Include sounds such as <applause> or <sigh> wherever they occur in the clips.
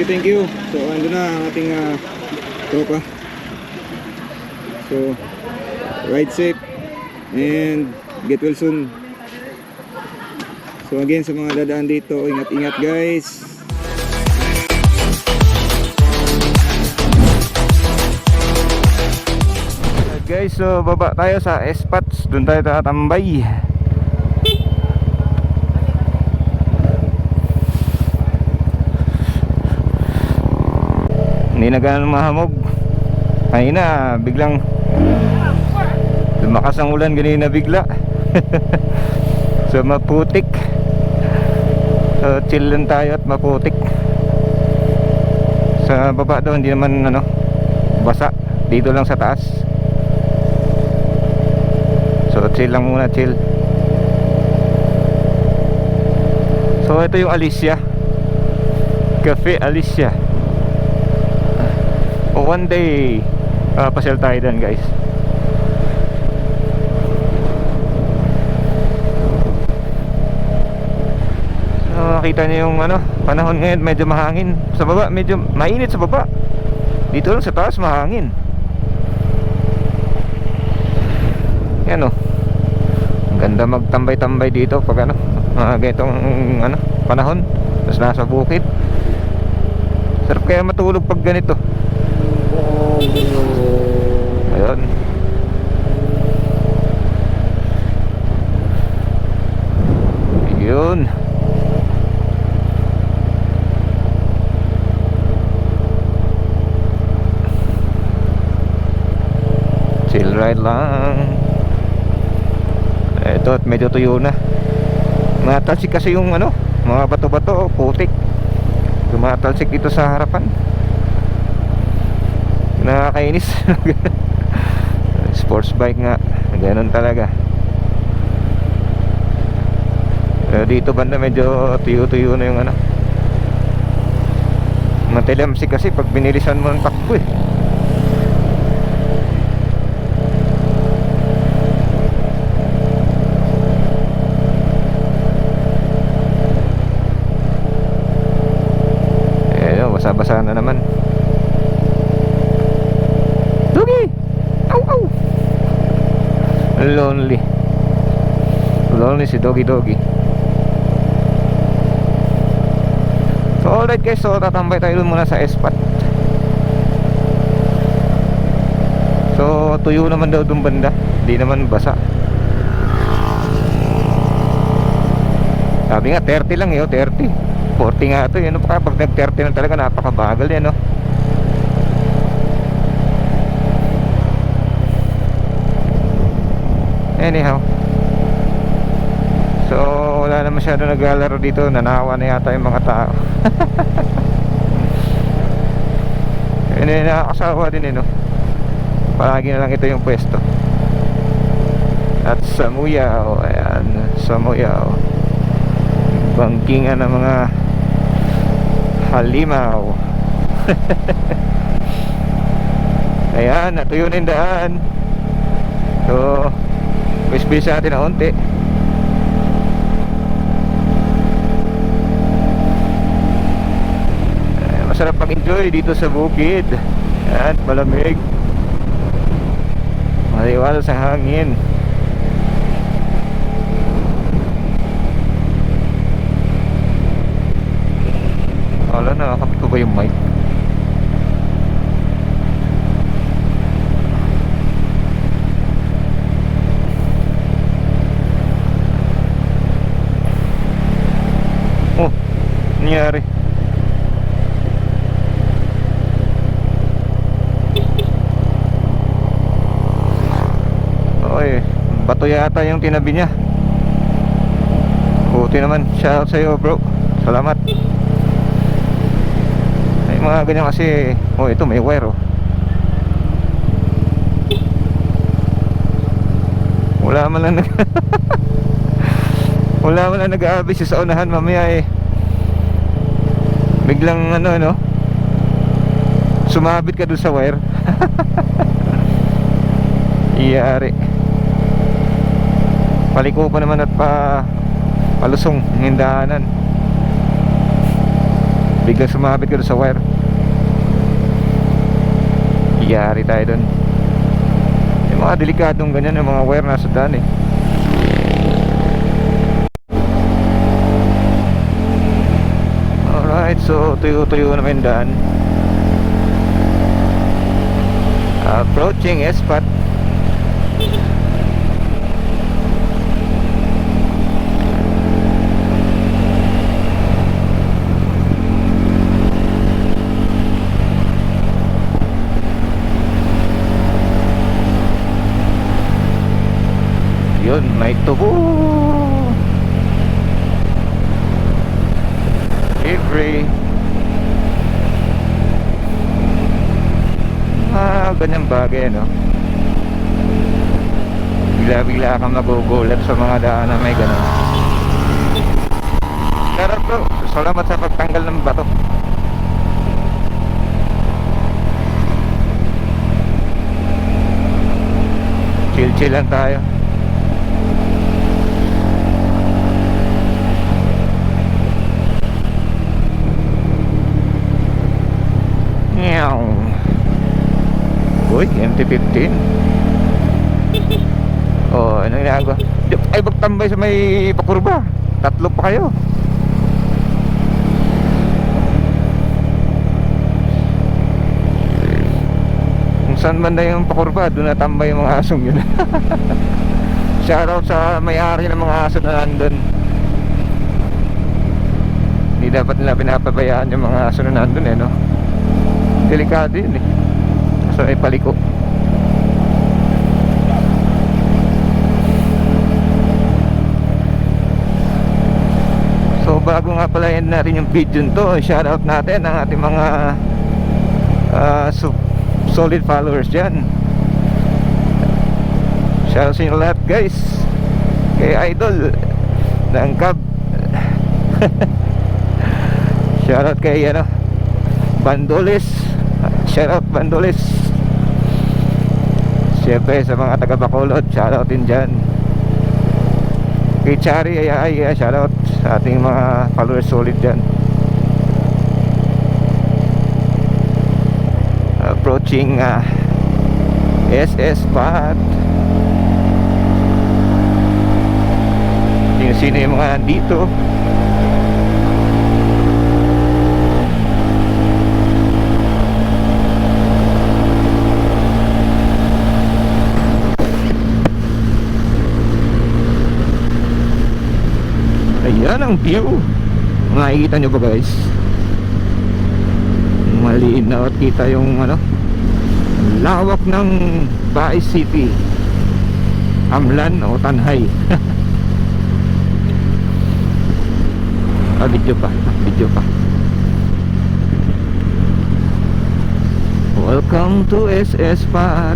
you, thank you. So, ando na ang ating ah, tropa. So, ride safe and get well soon. So again, sa mga dadaan dito, ingat-ingat guys. Guys, so baba tayo sa Espats. Doon tayo tatambay. Hindi na ganun mahamog. Kanina, biglang lumakas ang ulan ganina bigla. <laughs> so maputik. So chill lang tayo at maputik. Sa baba daw hindi naman ano basa. Dito lang sa taas. So chill lang muna, chill. So ito yung Alicia. Cafe Alicia. O one day uh, pasyal tayo dun guys. So, nakita niyo yung ano, panahon ngayon medyo mahangin. Sa baba medyo mainit sa baba. Dito lang sa taas mahangin. Yan oh. Ang ganda magtambay-tambay dito pag ano, mga ganitong ano, panahon. Tapos nasa bukid. Sarap kaya matulog pag ganito. Ayun. Yun. Chill ride lang. Ito at medyo tuyo na. Matalsik kasi yung ano, mga bato-bato, putik. Tumatalsik dito sa harapan. Nakakainis. <laughs> Sports bike nga. Ganun talaga. Pero dito banda medyo tuyo-tuyo na yung ano. Matilamsik kasi pag binilisan mo ng takbo eh. Eh, yun, basa-basa na naman. Lonely. Lonely si Doggy Doggy. So alright guys, so tatambay tayo muna sa Espat. So tuyo naman daw dun banda, hindi naman basa. Sabi nga 30 lang eh, oh, 30. 40 nga ito, yun pa pag nag 30 lang talaga napakabagal yan, no. Anyhow. So, wala na masyado naglalaro dito. Nanawa na yata yung mga tao. <laughs> Yun yung nakakasawa din eh, no? Palagi na lang ito yung pwesto. At sa Muyaw, ayan, sa Muyaw. Bangkingan ng mga halimaw. <laughs> ayan, natuyo na yung daan. So, Wish-wish natin na unti Eh, Masarap mag-enjoy dito sa bukid. At malamig. Maliwala sa hangin. Wala na, kapit ko ba yung mic? Oh, nangyari. Oy, bato yata yung tinabi niya. Buti naman. Shout out sa'yo bro. Salamat. Ay, mga ganyan kasi. Oh, ito may wire oh. Wala man lang. <laughs> Wala man lang nag-aabis sa unahan mamaya eh. Biglang ano no. Sumabit ka dun sa wire. <laughs> Iyari. Paliko pa naman at pa palusong ng daanan. Biglang sumabit ka sa wire. Iyari tayo doon. Yung mga delikadong ganyan, yung mga wire nasa daan eh. Alright, so tuyo-tuyo naman daan. Approaching Espat. Yun, may tubo. Every Ah, ganyang bagay, no? Bigla-bigla kang magugulat sa mga daan na may gano'n. Pero bro, salamat sa pagtanggal ng bato. Chill-chill lang tayo. Meow. Uy, MT-15. <laughs> Oh, ano ginagawa? Ay, magtambay sa may pakurba. Tatlo pa kayo. Kung saan man na yung pakurba, doon natambay yung mga asong yun. <laughs> Shoutout sa may-ari ng mga aso na nandun. Hindi dapat nila pinapabayaan yung mga aso na nandun eh, no? Delikado yun eh. So, ay paliko. So, bago nga pala yan natin yung video to, shoutout natin ang ating mga ah, so- solid followers dyan. Shoutout sa inyo lahat guys. Kay Idol ng Cab. <laughs> shoutout kay ano, Bandoles. Shoutout Bandoles. Siyempre sa mga taga Bacolod, shoutout din dyan. Kay Chari ay ay shoutout sa ating mga followers solid dyan. Approaching ah, SS Pat. Sino sino yung mga nandito? Ayan ang view. Makikita nyo ba guys? Malinaw at kita yung ano lawak ng Baay City. Amlan o Tanhay. <laughs> ah, video pa. Video pa. Welcome to SS Pat.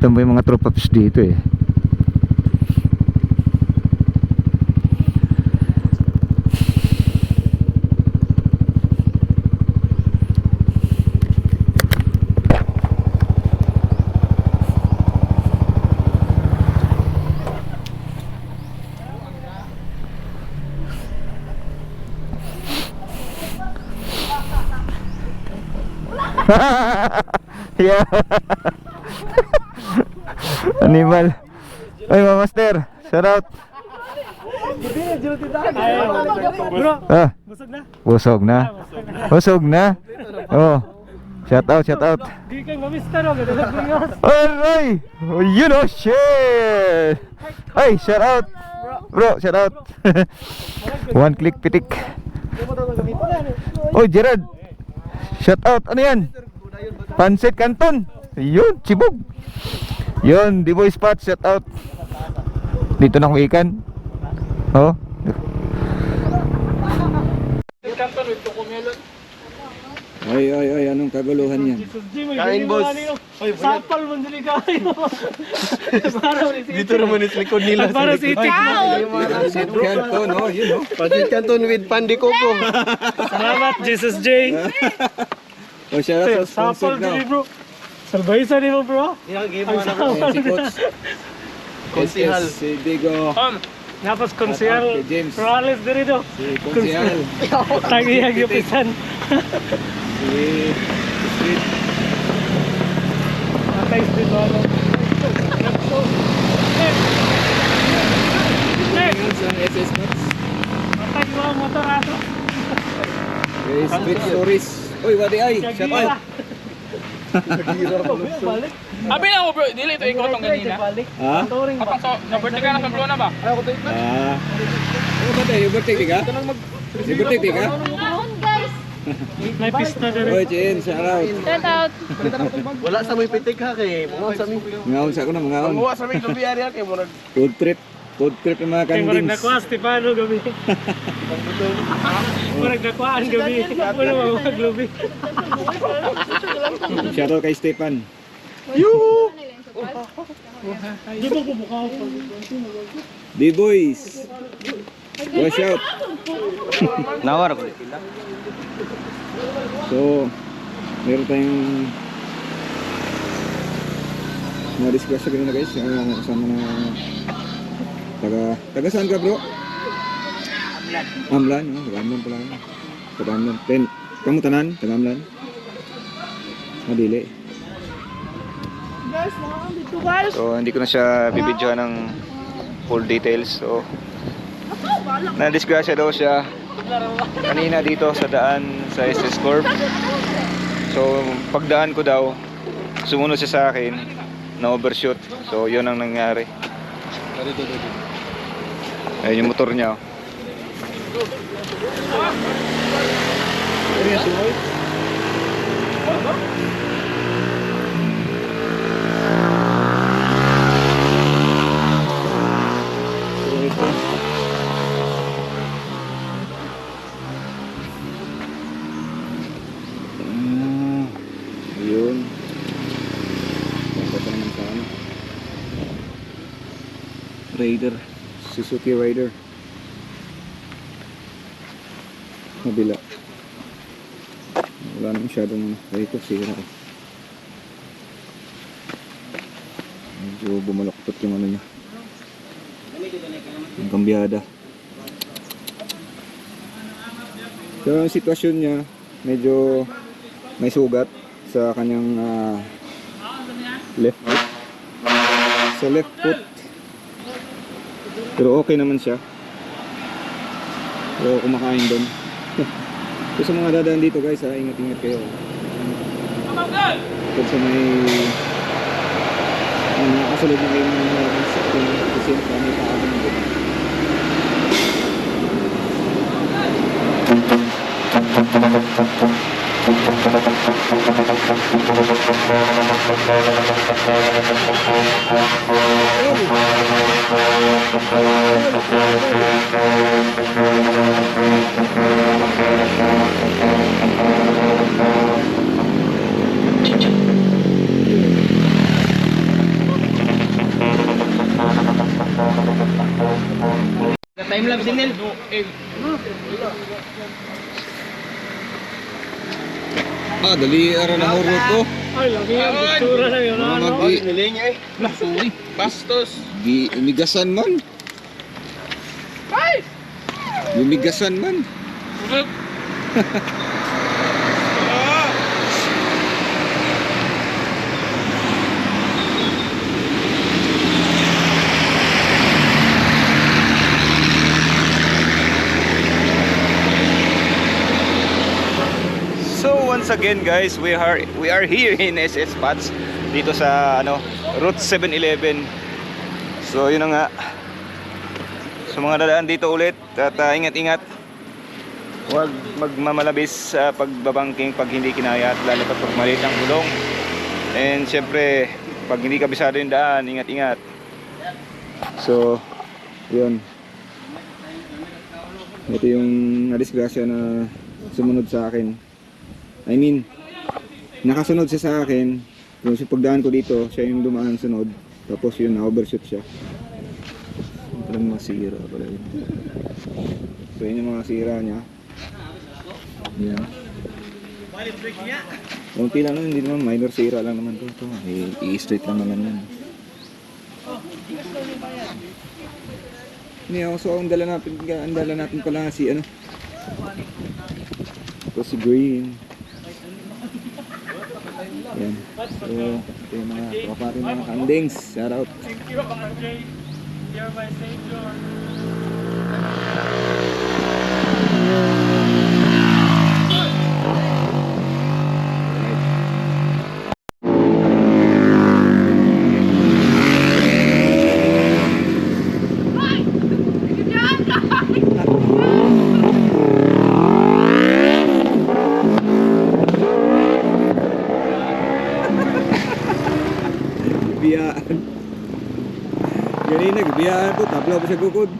Ito ba yung mga tropa fish dito eh. yeah. Animal. Mga master. Shout out. Bro, Ah, busog na. busog na. Busog na. Oh. Shout out, shout out. Alright. You know, shit. Ay, shout out. Bro, shout out. <laughs> One click pitik. Oh, Gerard. Shout out. Ano yan? Pansit Canton. Yun, Chibog. Yun, D-Boy Spot, shout out. Dito na kumikan. Oh. Ay, ay, ay, anong kaguluhan yan? Kain, boss. Sapal man dili kayo. Dito naman is likod nila. Para si Itik. Yan to, no? Yun, no? Pasit Canton with Pandi Coco. Salamat, Jesus J. O, siya sa sponsor Sapal dili bro. Salbaysa ni mo bro. Yung game Ang mo na Ayan, si Coach. Konsihal. Si Digo. Tapos konsehal Kay James. Morales diri do. Si Konsihal. Tagiyag yung pisan. Si Street. Ano. Ngayon sa SS Notes. Matay mo motor ato. Kay Street Stories. Uy, wadi ay. Shout out. Balik. Abi na ako bro, dili ito ikaw tong ganina. Ha? Touring ba? Kapag so, na-birthday ka na sa Blona ba? Ah. Ano ba tayo? Yung birthday ka? Yung birthday ka? Ahon guys! May pista diri. Oy, Chen, shout out. Shout out! Wala sa may pitik ha kay. Mga sa mi. Ngaon sa ako na, mga Mga sa mi lubi ari kay mo nag Food trip. Food trip ng mga Kaya murag kandings. nakuha Stefano gabi. Murag nakuhaan gabi. Murag mga gabi. Shout out kay Stefan. Pa? D-Boys. Watch out. Nawar ko. So, meron tayong na-discuss sa ganun na guys. Yung mga kasama na taga, taga saan ka bro? Amlan. no? Taga Amlan pala. Taga Amlan. Ten, kamu tanan? Taga Amlan? Madili. So, hindi ko na siya bibidyohan ng full details. So, na-disgrasya daw siya kanina dito sa daan sa SS Corp. So, pagdaan ko daw, sumunod siya sa akin na overshoot. So, yun ang nangyari. Ayun yung motor niya. oh. So, ito. Ah, yun. Ganda pa naman sa ano. Raider. Suzuki Raider. Kabila. Wala na masyadong rito. Sira. Medyo bumaloktot yung ano niya. Yung kambyada. So, ang sitwasyon niya, medyo may sugat sa kanyang ah, left foot. Sa left foot. Pero okay naman siya. Pero kumakain doon. so sa mga dadaan dito guys, ha, ingat-ingat kayo. Pag sa may uh, nakasunod na kayo ng mga kasi sa may paabang doon. Time lapse din nil. Ah, dali ara na huro to. Ay, lagi yung bistura na yun. Ano? gi, Nilinya eh. Sorry. Bastos. gi umigasan man. Ay! Umigasan man. <laughs> So once again guys, we are we are here in SS Spots dito sa ano Route 711. So yun nga. So mga dadaan dito ulit at ah, ingat-ingat. Huwag magmamalabis sa pagbabangking pag hindi kinaya at lalo pa pag maliit ang gulong. And syempre, pag hindi kabisado yung daan, ingat-ingat. So, yun. Ito yung nadisgrasya na sumunod sa akin. I mean, nakasunod siya sa akin. Yung sa pagdaan ko dito, siya yung dumaan sunod. Tapos yun, na-overshoot siya. Parang masira pala yun. So yun yung mga sira niya. Yan. Kunti lang naman, hindi naman minor sira lang naman to. to. Eh, i-straight lang naman yan. Hindi ako, so ang dala natin, ang dala natin pala si ano. Ito si Green. Yan. So, ito yung mga kapatid mga kandings. Shout out. Biyaan. Ganina, po. Tabla po sa gukod.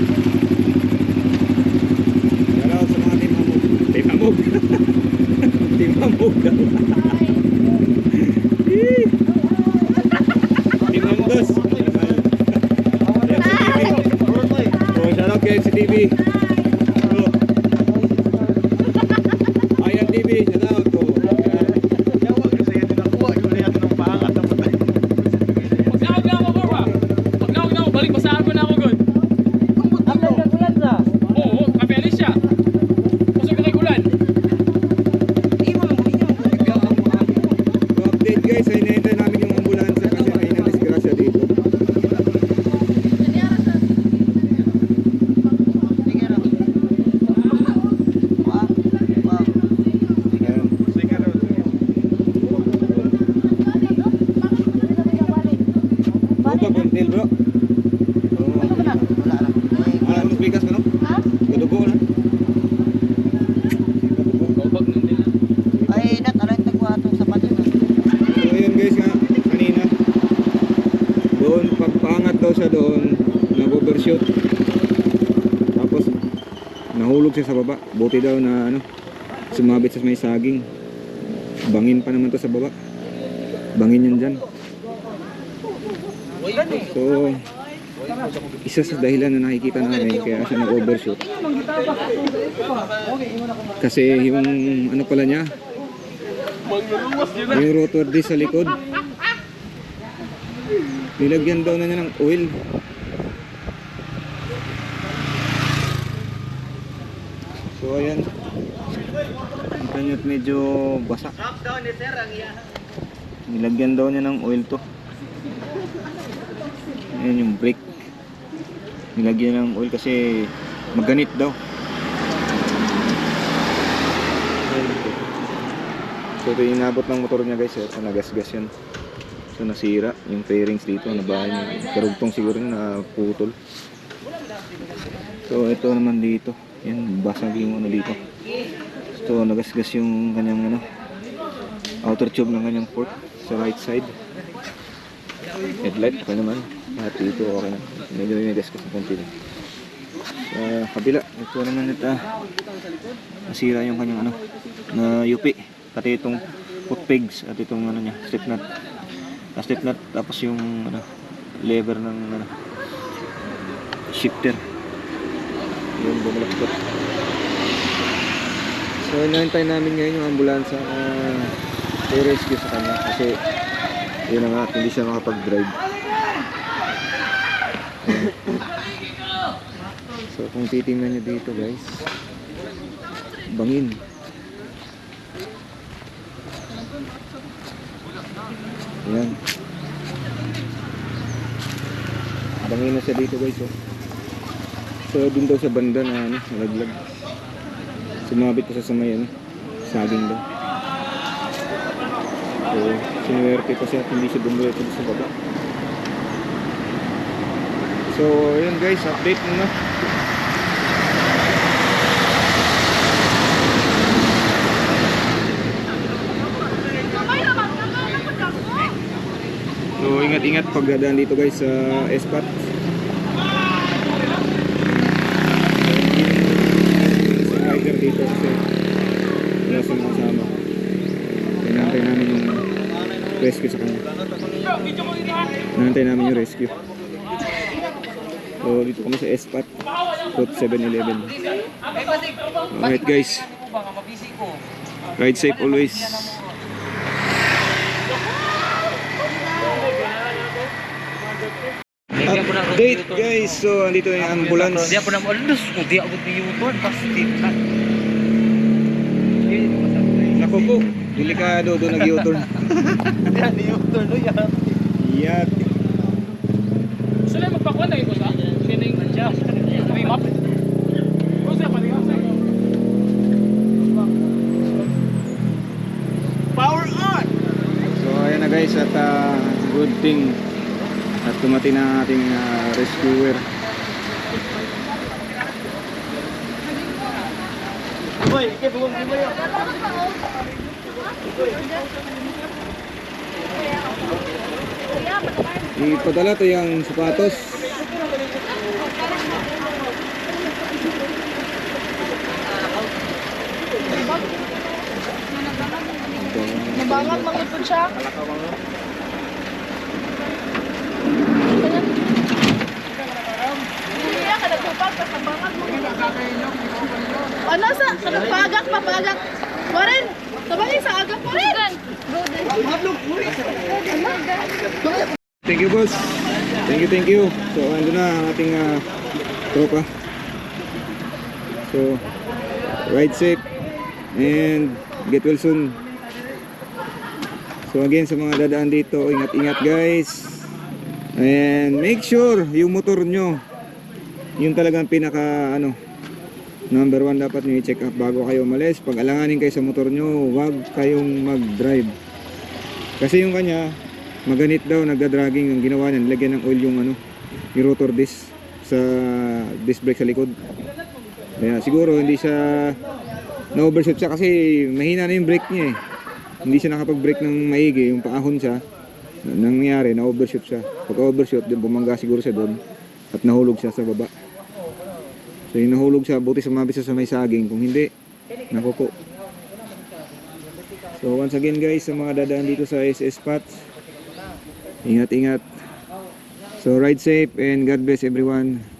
good. Siya sa baba. Buti daw na ano sumabit sa may saging. Bangin pa naman to sa baba. Bangin yan dyan. So isa sa dahilan na nakikita namin kaya siya nag-overshoot. Kasi yung ano pala niya yung rotor disc sa likod. Nilagyan daw na niya ng oil. So ayan. Kita nyo medyo basa. Nilagyan daw niya ng oil to. Ayan yung brake. Nilagyan ng oil kasi maganit daw. So ito yung inabot ng motor niya guys, ito nagasgas yan. So nasira yung fairings dito, nabahan yung karugtong siguro na putol. So ito naman dito, yan basag yung ano dito. So nagasgas yung kanyang ano, outer tube ng kanyang port sa right side. Headlight pa naman, lahat dito okay na. Medyo may nagasgas ng konti lang. Sa kabila, ito naman ito, nasira yung kanyang ano, na yupi pati itong foot pegs at itong ano niya slip nut Ah, slip nut tapos yung ano lever ng ano shifter yun bumulaktot so inaantay namin ngayon yung ambulansya uh, i-rescue sa kanya kasi yun na nga, hindi siya makapag-drive. So, kung titingnan nyo dito guys, bangin. Ayan. Bangin na siya dito guys oh. So, dun daw sa banda na ano, nalaglag. Sumabit pa sa may ano, saging daw. So, sinuwerte pa siya at hindi siya bumulit sa baba. So, yun guys, update muna. So, ingat-ingat pag dadaan dito guys sa Espat. Sa rider dito kasi wala sa mga kasama. Hinantay namin yung rescue sa kanya. Hinantay namin yung rescue. So, dito kami sa Espat. Route 7-Eleven. Alright guys. Ride safe always. Update guys. So, andito na yung ambulance. Dia pernah melus, dia aku di YouTube pasti kan. Nako po, delikado doon nag-U-turn. <laughs> Yan, yung turno yan. Yat. Sila magpakuan na ito sa? Sining may map. Kung siya pali Power on! So, ayan na guys at ah, good thing at tumating na ang ating ah, rescuer. Boy, ikay bumong di mo yun. Ipadala to yung sapatos. Nabangat siya. Tas nabangat mo. Ano sa, kanagpagak, papagak. Warin, sabay sa agak pa rin. Thank you boss. Thank you, thank you. So, ando na ang ating ah, tropa. So, ride safe and get well soon. So again sa mga dadaan dito, ingat-ingat guys. And make sure yung motor nyo, yung talagang pinaka ano, number one dapat nyo i-check up bago kayo umalis. Pag alanganin kayo sa motor nyo, huwag kayong mag-drive. Kasi yung kanya, maganit daw, nagda-dragging ang ginawa niya, nilagyan ng oil yung ano, yung rotor disc sa disc brake sa likod. Kaya siguro hindi siya na-overshoot siya kasi mahina na yung brake niya eh. Hindi siya nakapag-brake ng maigi, yung paahon siya. na- Nangyari, na-overshoot siya. Pag overshoot, din bumangga siguro siya doon at nahulog siya sa baba. So yung nahulog siya, buti sumabit siya sa may saging. Kung hindi, naku po. So once again guys, sa mga dadaan dito sa SS Spots, ingat-ingat. So ride safe and God bless everyone.